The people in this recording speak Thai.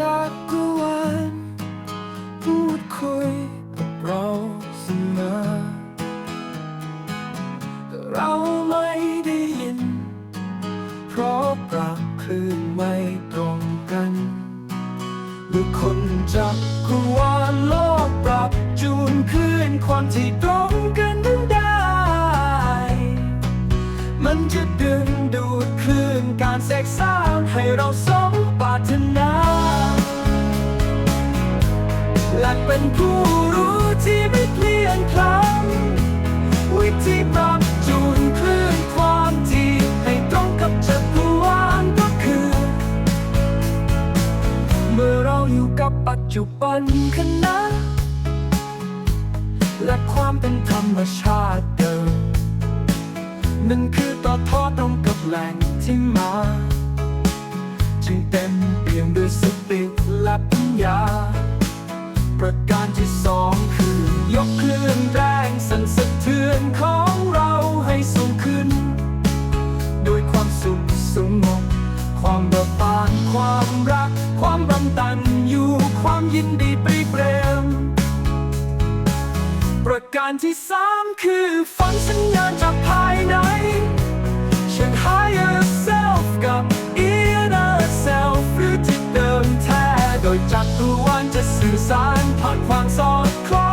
จากกรวาลพูดคุยกับเราเสมอแต่เราไม่ได้ยิน เพราะปรับคลื่นไม่ตรงกันหรือคนจากกรวาลโลกปรับจูนคลื่นความที่ตรงกันนั้นได้ มันจะดึงดูดคลื่นการแทรกสร้างให้เราสมปรารถนา และเป็นผู้รู้ที่ไม่เปลี่ยนแปลงวิธีปรับจูนคลื่นความที่ให้ตรงกับจักรวาลก็คือ เมื่อเราอยู่กับปัจจุบันขณะและความเป็นธรรมชาติเดิมนั่นคือต่อทอดตรงกับแหล่งที่มา จึงเต็มเปี่ยมด้วยสติและปัญญา ประการที่สองคือยกคลื่นแรงสั่นสะเทือนของเราให้สูงขึ้น โดยความสุขสงบความเบิกบานความรัก ความบำตันอยู่ความยินดีปรีเปรม ประการที่สามคือฟังสัญญาณจากภายในเช่น higher self กับ inner self หรือจิตเดิมแท้โดยจักรวาลจะ สารผ่านความสอดคล้อง